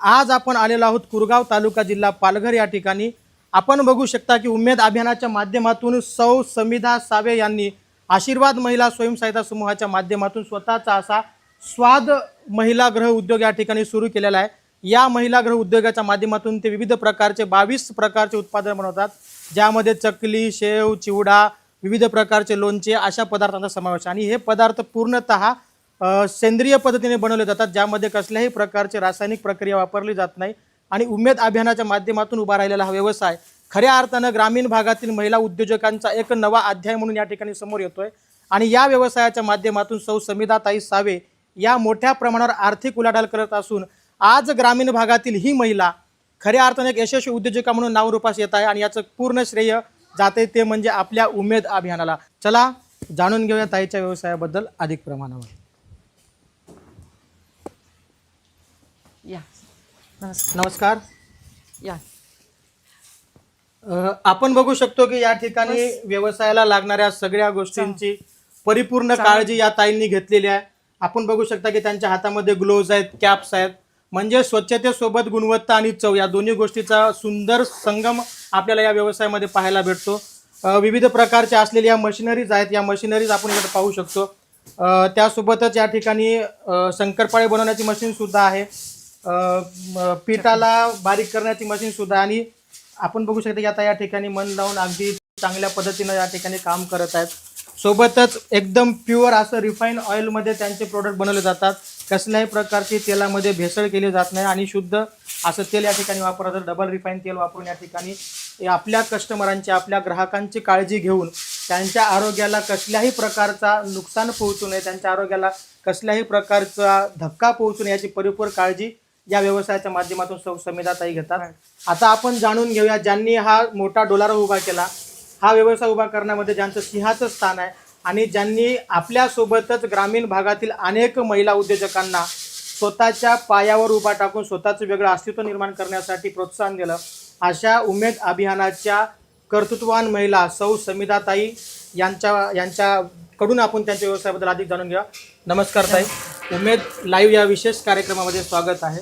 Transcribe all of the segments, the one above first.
आज आपण आलेलो आहोत कुरगाव तालुका जिल्हा पालघर या ठिकाणी. आपण बघू शकता की उमेद अभियानाच्या माध्यमातून सौ समिधा सावे यांनी आशीर्वाद महिला स्वयंसहायता समूहाच्या माध्यमातून स्वतःचा असा स्वाद महिला ग्रह उद्योग या ठिकाणी सुरू केलेला आहे. या महिला ग्रह उद्योगाच्या माध्यमातून ते विविध प्रकारचे बावीस प्रकारचे उत्पादन बनवतात. ज्यामध्ये चकली शेव चिवडा विविध प्रकारचे लोणचे अशा पदार्थांचा समावेश आहे. आणि हे पदार्थ पूर्णतः सेंद्रिय पद्धतीने बनवले जातात ज्यामध्ये कसल्याही प्रकारचे रासायनिक प्रक्रिया वापरली जात नाही आणि उमेद अभियानाच्या माध्यमातून उभा राहिलेला हा व्यवसाय खऱ्या अर्थानं ग्रामीण भागातील महिला उद्योजकांचा एक नवा अध्याय म्हणून या ठिकाणी समोर येतोय. आणि या व्यवसायाच्या माध्यमातून सौ समिधाताई सावे या मोठ्या प्रमाणावर आर्थिक उलाढाल करत असून आज ग्रामीण भागातील ही महिला खऱ्या अर्थाने एक यशस्वी उद्योजका म्हणून नावरूपास येत आहे आणि याचं पूर्ण श्रेय जाते ते म्हणजे आपल्या उमेद अभियानाला. चला जाणून घेऊया ताईच्या व्यवसायाबद्दल अधिक प्रमाणावर. नमस्कार. नमस्कार. या. अ, आपण बघू शकतो की या ठिकाणी व्यवसायाला लागणाऱ्या सगळ्या गोष्टींची परिपूर्ण काळजी या ताईंनी घेतलेली आहे. आपण बघू शकता की त्यांच्या हातामध्ये ग्लोव्ज आहेत कॅप्स आहेत. म्हणजे स्वच्छतेसोबत गुणवत्ता आणि चव या दोन्ही गोष्टीचा सुंदर संगम आपल्याला या व्यवसायामध्ये पाहायला भेटतो. अ, विविध प्रकारच्या असलेल्या मशिनरीज आहेत. या मशिनरीज आपण इकडे पाहू शकतो. अ, त्यासोबतच या ठिकाणी अ, शंकरपाळे बनवण्याची मशीन सुद्धा आहे. पिठाला बारीक करण्याची मशीन सुद्धा आणि आपण बघू शकता की आता या ठिकाणी मन लावून अगदी चांगल्या पद्धतीनं या ठिकाणी काम करत आहेत. सोबतच एकदम प्युअर असं रिफाईन ऑइलमध्ये त्यांचे प्रोडक्ट बनवले जातात. कसल्याही प्रकारची तेलामध्ये भेसळ केली जात नाही आणि शुद्ध असं तेल या ठिकाणी वापरतात. डबल रिफाईन तेल वापरून या ठिकाणी आपल्या कस्टमरांची आपल्या ग्राहकांची काळजी घेऊन त्यांच्या आरोग्याला कसल्याही प्रकारचा नुकसान पोहोचू नये त्यांच्या आरोग्याला कसल्याही प्रकारचा धक्का पोहोचू नये याची परिपूर्ण काळजी या व्यवसायाच्या माध्यमातून सौ समिधाताई घेतात. आता आपण जाणून घेऊया ज्यांनी हा मोठा डोलारा उभा केला हा व्यवसाय उभा करण्यामध्ये ज्यांचं सिंहाचं स्थान आहे आणि ज्यांनी आपल्यासोबतच ग्रामीण भागातील अनेक महिला उद्योजकांना स्वतःच्या पायावर उभा टाकून स्वतःचं वेगळं अस्तित्व निर्माण करण्यासाठी प्रोत्साहन दिलं अशा उमेद अभियानाच्या कर्तृत्ववान महिला सौ समिधाताई यांच्या यांच्याकडून आपण त्यांच्या व्यवसायाबद्दल अधिक जाणून घ्या नमस्कार ताई. उमेद लाईव्ह या विशेष कार्यक्रमामध्ये स्वागत आहे.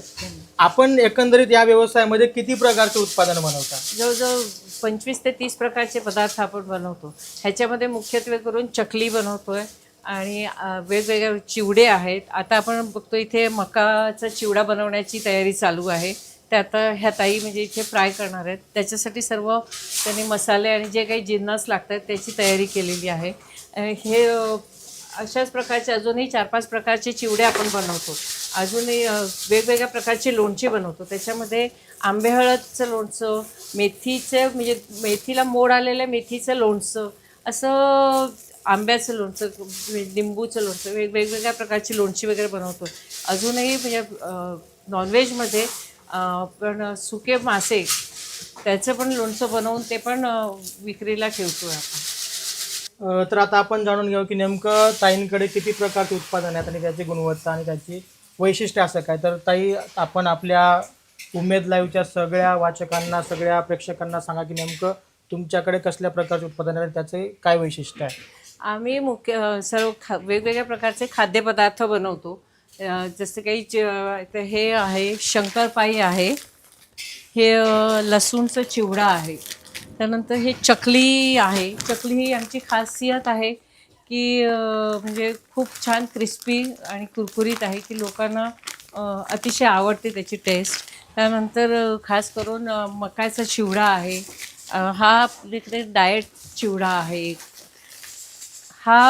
आपण एकंदरीत या व्यवसायामध्ये किती प्रकारचे उत्पादन बनवता? जवळजवळ पंचवीस ते तीस प्रकारचे पदार्थ आपण बनवतो. ह्याच्यामध्ये मुख्यत्वे करून चकली बनवतोय आणि वेगवेगळ्या वेगवेगळे चिवडे आहेत. आता आपण बघतो इथे मकाचा चिवडा बनवण्याची तयारी चालू आहे. ते आता ह्या ताई म्हणजे इथे फ्राय करणार आहेत. त्याच्यासाठी सर्व त्यांनी मसाले आणि जे काही जिन्नस लागतात त्याची तयारी केलेली आहे. हे अशाच प्रकारचे अजूनही चार पाच प्रकारचे चिवडे आपण बनवतो. अजूनही वेगवेगळ्या प्रकारचे लोणचे बनवतो. त्याच्यामध्ये आंबे हळदचं लोणचं मेथीचं म्हणजे मेथीला मोड आलेलं मेथीचं लोणचं असं आंब्याचं लोणचं लिंबूचं लोणचं वेग वेगवेगळ्या प्रकारची लोणची वगैरे बनवतो. अजूनही म्हणजे नॉनव्हेजमध्ये पण सुके मासे त्याचं पण लोणचं बनवून ते पण विक्रीला ठेवतो आपण. तर आता आपण जाणून घेऊ की नेमकं ताईंकडे किती प्रकारचे उत्पादन आहेत आणि त्याची गुणवत्ता आणि त्याची वैशिष्ट्य असं काय? तर ताई आपण आपल्या उमेद लाईव्हच्या सगळ्या वाचकांना सगळ्या प्रेक्षकांना सांगा की नेमकं तुमच्याकडे कसल्या प्रकारचे उत्पादन आहे त्याचे काय वैशिष्ट्य आहे? आम्ही मुख्य सर्व खा वेगवेगळ्या प्रकारचे खाद्यपदार्थ बनवतो. जसं काही तर हे आहे शंकरपाई आहे. हे लसूणचं चिवडा आहे. त्यानंतर हे चकली आहे. चकली ही आमची खासियत आहे की म्हणजे खूप छान क्रिस्पी आणि कुरकुरीत आहे की लोकांना अतिशय आवडते त्याची टेस्ट. त्यानंतर खास करून अ, मकाचा चिवडा आहे. हा आपल्याकडे डाएट चिवडा आहे. हा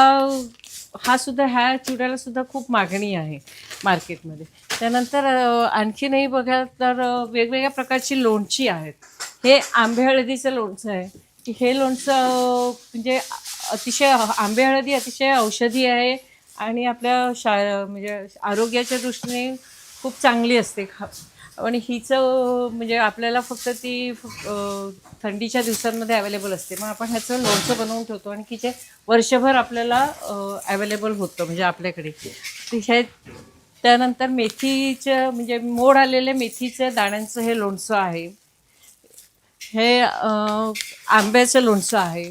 हा सुद्धा ह्या चिवड्याला सुद्धा खूप मागणी आहे मार्केटमध्ये. त्यानंतर आणखीनही बघा तर वेगवेगळ्या प्रकारची लोणची आहेत. हे आंबे हळदीचं लोणचं आहे. की हे लोणचं म्हणजे अतिशय आंबे हळदी अतिशय औषधी आहे आणि आपल्या शा म्हणजे आरोग्याच्या दृष्टीने खूप चांगली असते खा आणि हिचं म्हणजे आपल्याला फक्त ती थंडीच्या दिवसांमध्ये अवेलेबल असते. मग आपण ह्याचं लोणचं बनवून ठेवतो आणि की जे वर्षभर आपल्याला अवेलेबल होतं म्हणजे आपल्याकडे. ते हे त्यानंतर मेथीचं म्हणजे मोड आलेले मेथीच्या दाण्यांचं हे लोणचं आहे. हे आंब्याचं लोणचं आहे.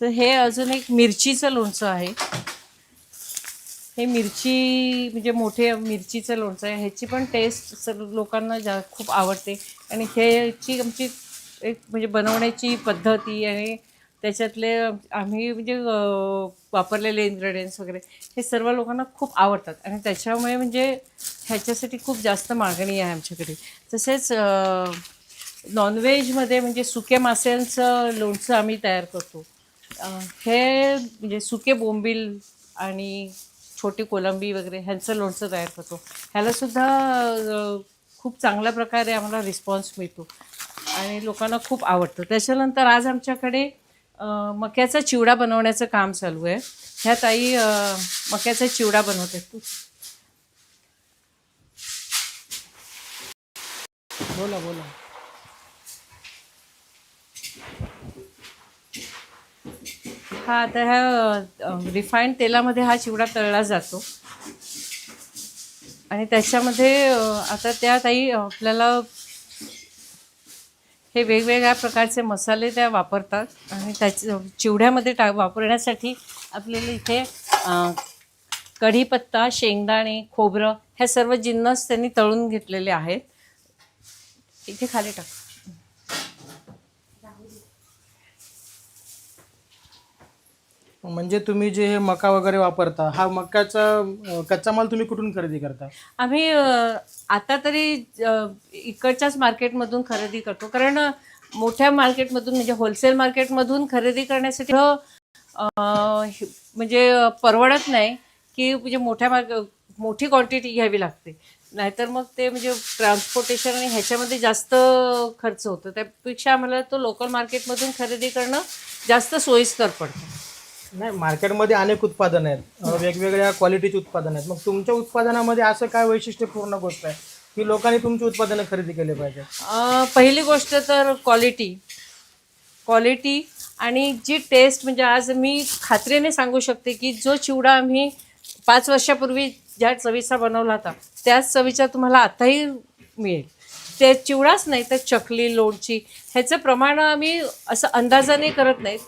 तर हे अजून एक मिरचीचं लोणचं आहे. हे मिरची म्हणजे मोठे मिरचीचं लोणचं आहे. ह्याची पण टेस्ट सर्व लोकांना जा खूप आवडते. आणि ह्याची आमची एक म्हणजे बनवण्याची पद्धती आणि त्याच्यातले आम्ही म्हणजे वापरलेले इन्ग्रेडियंट्स वगैरे हे सर्व लोकांना खूप आवडतात. आणि त्याच्यामुळे म्हणजे ह्याच्यासाठी खूप जास्त मागणी आहे आमच्याकडे. तसेच नॉनव्हेजमध्ये म्हणजे सुक्या माशांचं लोणचं आम्ही तयार करतो. हे म्हणजे सुके बोंबील आणि छोटी कोलंबी वगैरे ह्यांचं लोणचं तयार करतो. ह्यालासुद्धा खूप चांगल्या प्रकारे आम्हाला रिस्पॉन्स मिळतो. आणि लोकांना खूप आवडतं. त्याच्यानंतर आज आमच्याकडे मक्याचा चिवडा बनवण्याचं काम चालू आहे. ह्या ताई मक्याचा चिवडा बनवत आहेत बोला बोला. हा आता ह्या रिफाईंड तेलामध्ये हा चिवडा तळला जातो. आणि त्याच्यामध्ये आता त्या ताई आपल्याला हे वेगवेगळ्या प्रकारचे मसाले त्या वापरतात. आणि त्याच्या चिवड्यामध्ये टा वापरण्यासाठी आपल्याला इथे कढीपत्ता शेंगदाणे खोबरं हे सर्व जिन्नस त्यांनी तळून घेतलेले आहेत. इथे खाली टाक. म्हणजे तुम्ही जे हे मका वगैरे वापरता हा मक्याचा अं, कच्चा माल तुम्ही कुठून खरेदी करता? आम्ही अ, आता तरी अ, इकडच्याच मार्केटमधून खरेदी करतो. कारण अ, मोठ्या मार्केटमधून म्हणजे होलसेल मार्केटमधून खरेदी करण्यासाठी हो, अ, हे- म्हणजे अ, परवडत नाही की म्हणजे मोठ्या मार्क मोठी क्वांटिटी घ्यावी लागते. नाहीतर मग ते म्हणजे ट्रान्सपोर्टेशन आणि ह्याच्यामध्ये जास्त खर्च होतो. त्यापेक्षा आम्हाला तो लोकल मार्केटमधून खरेदी करणं जास्त सोयीस्कर पडतं. नाही मार्केटमध्ये अनेक उत्पादन आहेत. वेगवेगळ्या क्वालिटीची उत्पादन आहेत. मग तुमच्या उत्पादनामध्ये असं काय वैशिष्ट्यपूर्ण गोष्ट आहे की लोकांनी तुमची उत्पादनं खरेदी केली पाहिजे? पहिली गोष्ट तर क्वालिटी क्वालिटी आणि जी टेस्ट म्हणजे आज मी खात्रीने सांगू शकते की जो चिवडा आम्ही पाच वर्षापूर्वी ज्या चवीचा बनवला होता त्याच चवीचा तुम्हाला आताही मिळेल. ते चिवडाच नाही तर चकली लोणची ह्याचं प्रमाण आम्ही असं अंदाजाने करत नाहीत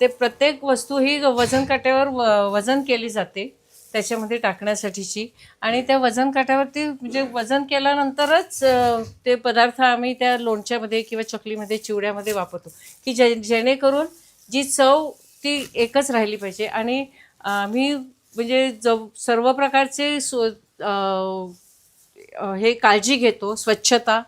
ते प्रत्येक वस्तू ही वजन काट्यावर व- वजन केली जाते त्याच्यामध्ये टाकण्यासाठीची. आणि त्या वजन काट्यावरती म्हणजे वजन केल्यानंतरच ते पदार्थ आम्ही त्या लोणच्यामध्ये किंवा चकलीमध्ये चिवड्यामध्ये वापरतो. की जे जेणेकरून जी चव ती एकच राहिली पाहिजे. आणि आम्ही म्हणजे ज सर्व प्रकारचे सो हे काळजी घेतो स्वच्छता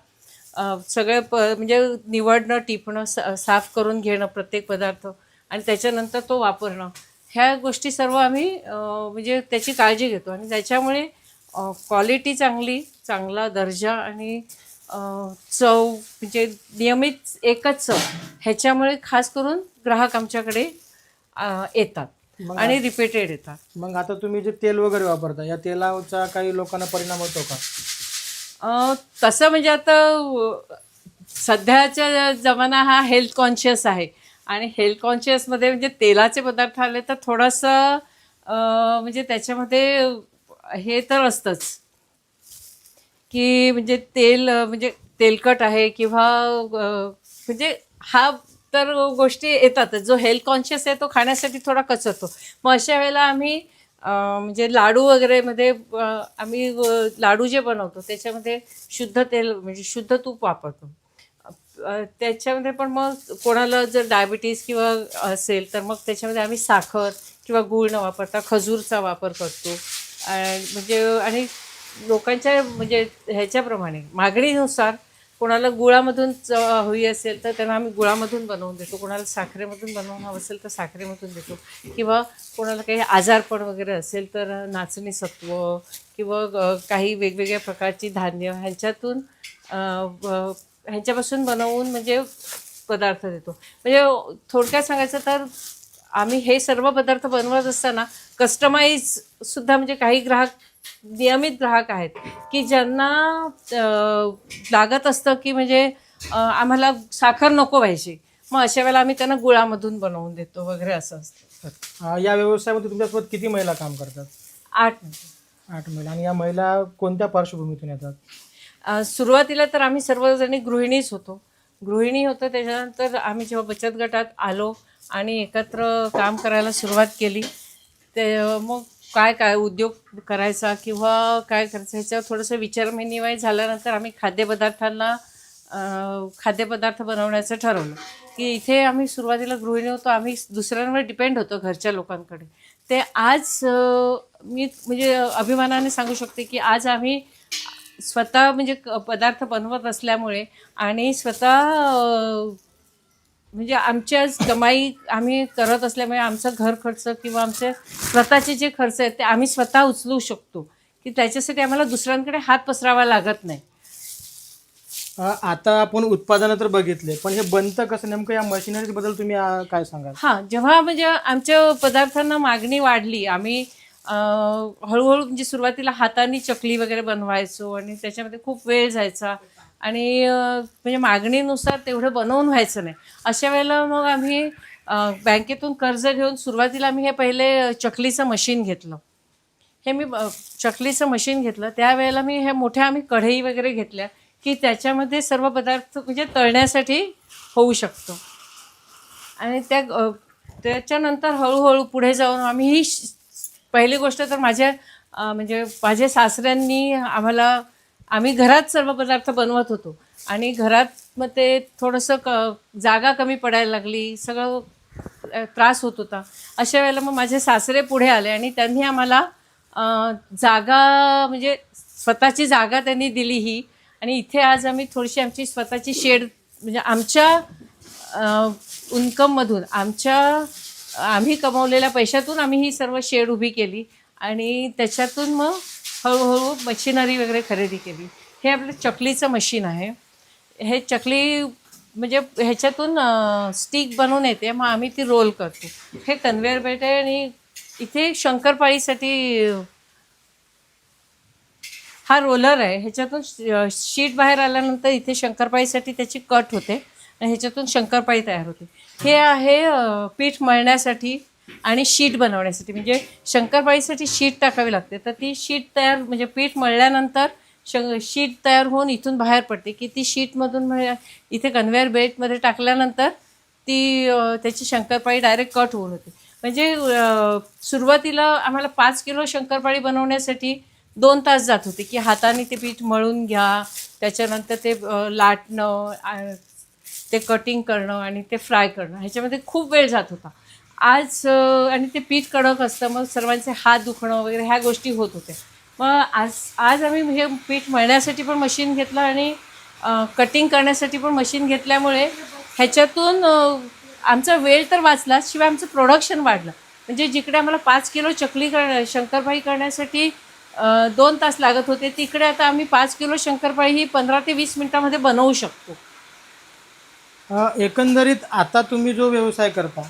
सगळं प म्हणजे निवडणं टिपणं सा साफ करून घेणं प्रत्येक पदार्थ. आणि त्याच्यानंतर तो वापरणं. ह्या गोष्टी सर्व आम्ही म्हणजे त्याची काळजी घेतो. आणि त्याच्यामुळे क्वालिटी चांगली चांगला दर्जा आणि चव म्हणजे नियमित एकच चव ह्याच्यामुळे खास करून ग्राहक आमच्याकडे येतात. आणि रिपीटेड येतात. मग आता तुम्ही जे तेल वगैरे वापरता या तेलाचा काही लोकांना परिणाम होतो का? तसं म्हणजे आता अ, सध्याच्या जमाना हा हेल्थ कॉन्शियस आहे. आणि हेल्थ कॉन्शियसमध्ये म्हणजे तेलाचे पदार्थ आले तर थोडंसं म्हणजे त्याच्यामध्ये हे तर असतंच. की म्हणजे तेल म्हणजे तेलकट आहे किंवा म्हणजे हा तर गोष्टी येतातच. जो हेल्थ कॉन्शियस आहे तो खाण्यासाठी थोडा कचरतो. मग अशा वेळेला आम्ही म्हणजे लाडू वगैरेमध्ये मध्ये आम्ही लाडू जे बनवतो त्याच्यामध्ये शुद्ध तेल म्हणजे शुद्ध तूप वापरतो. त्याच्यामध्ये पण मग कोणाला जर डायबिटीस किंवा असेल तर मग त्याच्यामध्ये आम्ही साखर किंवा गूळ न वापरता खजूरचा वापर करतो. म्हणजे आणि लोकांच्या म्हणजे ह्याच्याप्रमाणे मागणीनुसार कोणाला गुळामधून च हवी असेल तर त्यांना आम्ही गुळामधून बनवून देतो. कोणाला साखरेमधून बनवून हवं असेल तर साखरेमधून देतो. किंवा कोणाला काही आजारपण वगैरे असेल तर नाचणी सत्व किंवा काही वेगवेगळ्या प्रकारची धान्य ह्यांच्यातून ह्यांच्यापासून बनवून म्हणजे पदार्थ देतो. म्हणजे थोडक्यात सांगायचं तर आम्ही हे सर्व पदार्थ बनवत असताना कस्टमाइज सुद्धा म्हणजे काही ग्राहक नियमित ग्राहक आहेत की ज्यांना लागत असतं की म्हणजे आम्हाला साखर नको पाहिजे मग अशा वेळेला आम्ही त्यांना गुळामधून बनवून देतो वगैरे असं असतं. या व्यवसायामध्ये तुमच्यासोबत किती महिला काम करतात? आठ आठ महिला. आणि या महिला कोणत्या पार्श्वभूमीतून येतात? सुरुवातीला तर आम्ही सर्वजणी गृहिणीच होतो. गृहिणी होतो त्याच्यानंतर आम्ही जेव्हा बचत गटात आलो आणि एकत्र काम करायला सुरुवात केली ते मग काय काय उद्योग करायचा किंवा काय करायचं ह्याचा थोडंसं विचारविनिमय झाल्यानंतर आम्ही खाद्यपदार्थांना खाद्यपदार्थ बनवण्याचं ठरवलं. की इथे आम्ही सुरुवातीला गृहिणी होतो आम्ही दुसऱ्यांवर डिपेंड होतो घरच्या लोकांकडे. ते आज मी म्हणजे अभिमानाने सांगू शकते की आज आम्ही स्वतः म्हणजे पदार्थ बनवत असल्यामुळे आणि स्वतः म्हणजे आमच्या कमाई आम्ही करत असल्यामुळे आमचा घर खर्च किंवा आमचे स्वतःचे जे खर्च आहेत ते आम्ही स्वतः उचलू शकतो. की त्याच्यासाठी आम्हाला दुसऱ्यांकडे हात पसरावा लागत नाही. आता आपण उत्पादनं तर बघितले पण हे बनतं कसं? नेमकं या मशिनरीजबद्दल तुम्ही काय सांगाल? हां जेव्हा म्हणजे आमच्या पदार्थांना मागणी वाढली आम्ही हळूहळू म्हणजे सुरुवातीला हाताने चकली वगैरे बनवायचो आणि त्याच्यामध्ये खूप वेळ जायचा. आणि म्हणजे मागणीनुसार तेवढं बनवून व्हायचं नाही. अशा वेळेला मग आम्ही बँकेतून कर्ज घेऊन सुरुवातीला आम्ही हे पहिले चकलीचं मशीन घेतलं. हे मी चकलीचं मशीन घेतलं. त्यावेळेला मी हे मोठ्या आम्ही कढई वगैरे घेतल्या की त्याच्यामध्ये सर्व पदार्थ म्हणजे तळण्यासाठी होऊ शकतो. आणि त्या त्याच्यानंतर हळूहळू पुढे जाऊन आम्ही ही श- पहिली गोष्ट तर माझ्या म्हणजे माझ्या सासऱ्यांनी आम्हाला आम्ही घरात सर्व पदार्थ बनवत होतो. आणि घरात मग ते थोडंसं क जागा कमी पडायला लागली सगळं त्रास होत होता. अशा वेळेला मग माझे सासरे पुढे आले आणि त्यांनी आम्हाला जागा म्हणजे स्वतःची जागा त्यांनी दिली ही. आणि इथे आज आम्ही थोडीशी आमची स्वतःची शेड म्हणजे आमच्या इन्कममधून आमच्या आम्ही कमवलेल्या पैशातून आम्ही ही सर्व शेड उभी केली आणि त्याच्यातून मग हळूहळू मशिनरी वगैरे खरेदी केली. हे आपलं चकलीचं मशीन आहे. हे चकली म्हणजे ह्याच्यातून स्टिक बनवून येते मग आम्ही ती रोल करतो. हे कन्व्हेअर बेल्ट आहे आणि इथे शंकरपाळीसाठी हा रोलर आहे. ह्याच्यातून श- शीट बाहेर आल्यानंतर इथे शंकरपाळीसाठी त्याची कट होते. आणि ह्याच्यातून शंकरपाळी तयार होते. हे आहे पीठ मळण्यासाठी आणि शीट बनवण्यासाठी. म्हणजे शंकरपाळीसाठी शीट टाकावी लागते. तर ती शीट तयार म्हणजे पीठ मळल्यानंतर शं शीट तयार होऊन इथून बाहेर पडते. की ती शीटमधून म्हणजे इथे कन्व्हेअर बेल्टमध्ये टाकल्यानंतर ती त्याची शंकरपाळी डायरेक्ट कट होऊन होते. म्हणजे सुरुवातीला आम्हाला पाच किलो शंकरपाळी बनवण्यासाठी दोन तास जात होते. की हाताने ते पीठ मळून घ्या त्याच्यानंतर ते लाटणं ते कटिंग करणं आणि ते फ्राय करणं ह्याच्यामध्ये खूप वेळ जात होता. आज आणि ते पीठ कडक असतं मग सर्वांचे हात दुखणं वगैरे ह्या गोष्टी होत होत्या. मग आज आज आम्ही हे पीठ मळण्यासाठी पण मशीन घेतलं आणि कटिंग करण्यासाठी पण मशीन घेतल्यामुळे ह्याच्यातून आमचा वेळ तर वाचला शिवाय आमचं प्रोडक्शन वाढलं. म्हणजे जिकडे आम्हाला पाच किलो चकली कर शंकरपाळी करण्यासाठी दोन तास लागत होते तिकडे आता आम्ही पाच किलो शंकरपाळी ही पंधरा ते वीस मिनटामध्ये बनवू शकतो. एकंदरीत आता तुम्ही जो व्यवसाय करता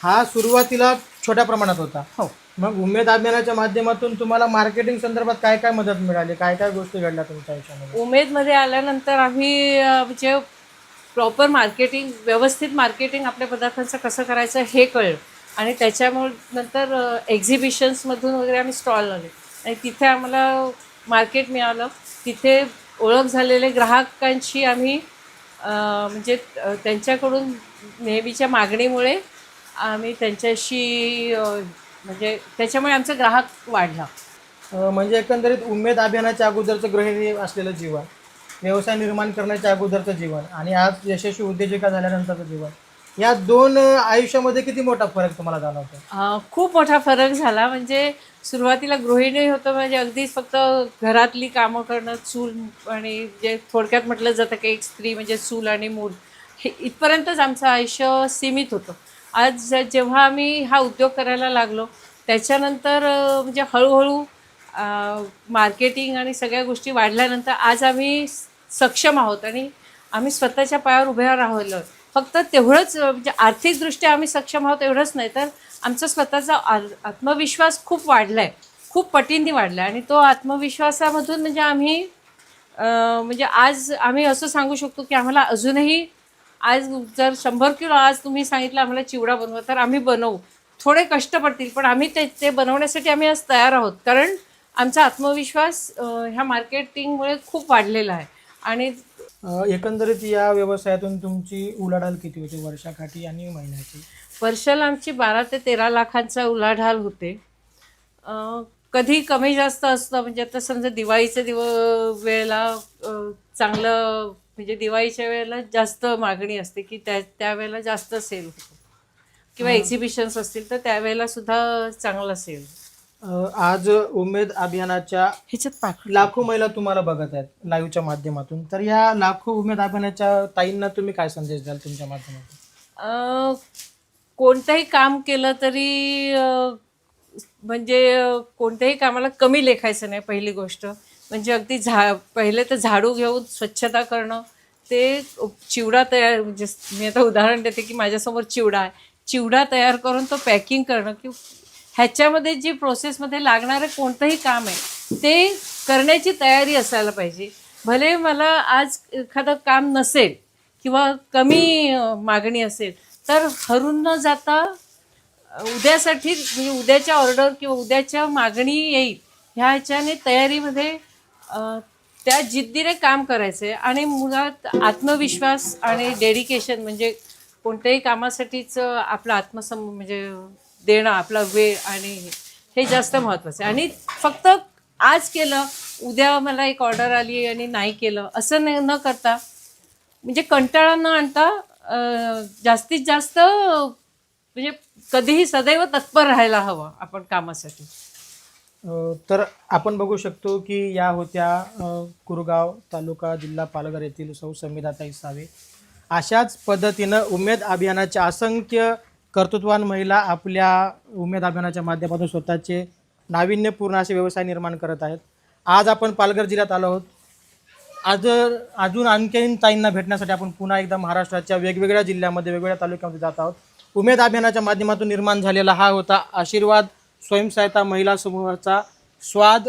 हा सुरुवातीला छोट्या प्रमाणात होता. हो. मग उमेद अभियानाच्या माध्यमातून तुम्हाला मार्केटिंग संदर्भात काय काय मदत मिळाली? काय काय गोष्टी घडल्या तुमच्या आयुष्यामध्ये उमेदमध्ये आल्यानंतर आम्ही म्हणजे प्रॉपर मार्केटिंग व्यवस्थित मार्केटिंग आपल्या पदार्थांचं कसं करायचं हे कळलं. आणि त्याच्यामुळे नंतर एक्झिबिशन्समधून वगैरे आम्ही स्टॉल लावले. आणि तिथे आम्हाला मार्केट मिळालं. तिथे ओळख झालेले ग्राहकांशी आम्ही म्हणजे त्यांच्याकडून नेहमीच्या मागणीमुळे आम्ही त्यांच्याशी म्हणजे त्याच्यामुळे आमचा ग्राहक वाढला. म्हणजे एकंदरीत उमेद अभियानाच्या अगोदरचं गृहिणी असलेलं जीवन व्यवसाय निर्माण करण्याच्या अगोदरचं जीवन आणि आज यशस्वी उद्योजिका झाल्यानंतरचं जीवन. या दोन आयुष्यामध्ये किती मोठा फरक तुम्हाला जाणवतो? अं, खूप मोठा फरक झाला. म्हणजे सुरुवातीला गृहिणी होतं. म्हणजे अगदीच फक्त घरातली कामं करणं चूल आणि जे थोडक्यात म्हटलं जातं की एक स्त्री म्हणजे चूल आणि मूल हे इथपर्यंतच आमचं आयुष्य सीमित होतं. आज जे- जेव्हा आम्ही हा उद्योग करायला लागलो त्याच्यानंतर अं, म्हणजे हळूहळू मार्केटिंग आणि सगळ्या गोष्टी वाढल्यानंतर आज आम्ही सक्षम आहोत आणि आम्ही स्वतःच्या पायावर उभ्या राहिलो. फक्त तेवढंच म्हणजे आर्थिकदृष्ट्या आम्ही सक्षम आहोत एवढंच नाही तर आमचा स्वतःचा आत्मविश्वास खूप वाढला आहे खूप पटींनी वाढला आहे आणि तो आत्मविश्वासामधून म्हणजे आम्ही म्हणजे आज आम्ही असं सांगू शकतो की आम्हाला अजूनही आज जर शंभर किलो आज तुम्ही सांगितलं आम्हाला चिवडा बनवा तर आम्ही बनवू. थोडे कष्ट पडतील पण आम्ही ते ते बनवण्यासाठी आम्ही आज तयार आहोत. कारण आमचा आत्मविश्वास ह्या मार्केटिंगमुळे खूप वाढलेला आहे. आणि एकंदरीत या व्यवसायातून तुमची उलाढाल किती होती? वर्षाकाठी आणि महिन्याची? वर्षाला आमची बारा ते तेरा लाखांचा उलाढाल होते. कधी कमी जास्त असतं म्हणजे आता समजा दिवाळीच्या दिव वेळेला चांगलं म्हणजे दिवाळीच्या वेळेला जास्त मागणी असते की त्या त्यावेळेला जास्त सेल होतो. किंवा एक्झिबिशन्स असतील तर त्यावेळेला सुद्धा चांगला सेल आज उमेद अभियानाच्या ह्याच्यात पाक लाखो महिला तुम्हाला बघत आहेत लाईव्हच्या माध्यमातून. तर या लाखो उमेद अभियानाच्या ताईंना तुम्ही काय संदेश द्याल तुमच्या माध्यमातून? अं, कोणतंही काम केलं तरी म्हणजे कोणत्याही कामाला कमी लेखायचं नाही पहिली गोष्ट. म्हणजे अगदी झा पहिले तर झाडू घेऊन स्वच्छता करणं ते चिवडा तयार म्हणजे मी आता उदाहरण देते की माझ्यासमोर चिवडा आहे. चिवडा तयार करून तो पॅकिंग करणं की ह्याच्यामध्ये जी प्रोसेसमध्ये लागणारं कोणतंही काम आहे ते करण्याची तयारी असायला पाहिजे. भले मला आज एखादं काम नसेल किंवा कमी मागणी असेल तर हरून न जाता उद्यासाठी म्हणजे उद्याच्या ऑर्डर किंवा उद्याच्या मागणी येईल ह्या ह्याच्याने तयारीमध्ये त्या जिद्दीने काम करायचं आहे आणि मुळात आत्मविश्वास आणि डेडिकेशन म्हणजे कोणत्याही कामासाठीच आपलं आत्मसम म्हणजे देणं आपला वेळ आणि हे जास्त महत्त्वाचं आहे. आणि फक्त आज केलं उद्या मला एक ऑर्डर आली आणि नाही केलं असं न न करता म्हणजे कंटाळा न आणता जास्तीत जास्त म्हणजे कधीही सदैव तत्पर राहायला हवं आपण कामासाठी. तर आपण बघू शकतो की या होत्या कुरगाव तालुका जिल्हा पालघर येथील सौ संविधाताई सावे. अशाच पद्धतीनं उमेद अभियानाच्या असंख्य कर्तृत्वान महिला आपल्या उमेद अभियानाच्या माध्यमातून स्वतःचे नाविन्यपूर्ण असे व्यवसाय निर्माण करत आहेत. आज आपण पालघर जिल्ह्यात आलो आहोत. आज अजून आणखीन ताईंना भेटण्यासाठी आपण पुन्हा एकदा महाराष्ट्राच्या वेगवेगळ्या जिल्ह्यामध्ये वेगवेगळ्या तालुक्यामध्ये जात आहोत. उमेद अभियानाच्या माध्यमातून निर्माण झालेला हा होता आशीर्वाद स्वयंसहायता महिला समूहाचा स्वाद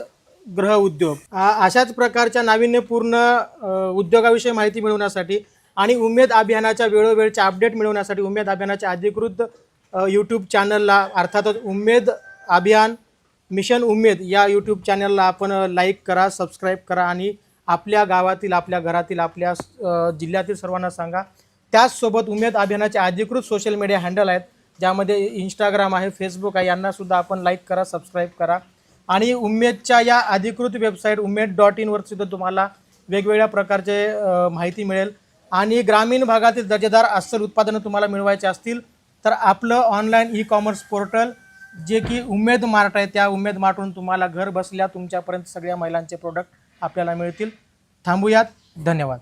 ग्रह उद्योग. आ- अशाच प्रकारच्या नाविन्यपूर्ण उद्योगाविषयी माहिती मिळवण्यासाठी आणि उमेद अभियानाच्या वेळोवेळच्या अपडेट मिळवण्यासाठी उमेद अभियानाच्या अधिकृत यूट्यूब चॅनलला अर्थातच उमेद अभियान मिशन उमेद या यूट्यूब चॅनलला आपण लाईक करा सबस्क्राईब करा आणि आपल्या गावातील आपल्या घरातील आपल्या जिल्ह्यातील सर्वांना सांगा. त्याचसोबत उमेद अभियानाचे अधिकृत सोशल मीडिया हँडल आहेत ज्यामध्ये इंस्टाग्राम आहे फेसबुक आहे यांनासुद्धा आपण लाईक करा सबस्क्राईब करा. आणि उमेदच्या या अधिकृत वेबसाईट उमेद डॉट इनवर सुद्धा तुम्हाला वेगवेगळ्या प्रकारचे माहिती मिळेल. आणि ग्रामीण भागातील दर्जेदार अस्सल उत्पादनं तुम्हाला मिळवायचे असतील तर आपलं ऑनलाईन ई कॉमर्स पोर्टल जे की उमेद मार्ट आहे त्या उमेद मार्टून तुम्हाला घर बसल्या तुमच्यापर्यंत सगळ्या महिलांचे प्रोडक्ट आपल्याला मिळतील. थांबूयात. धन्यवाद.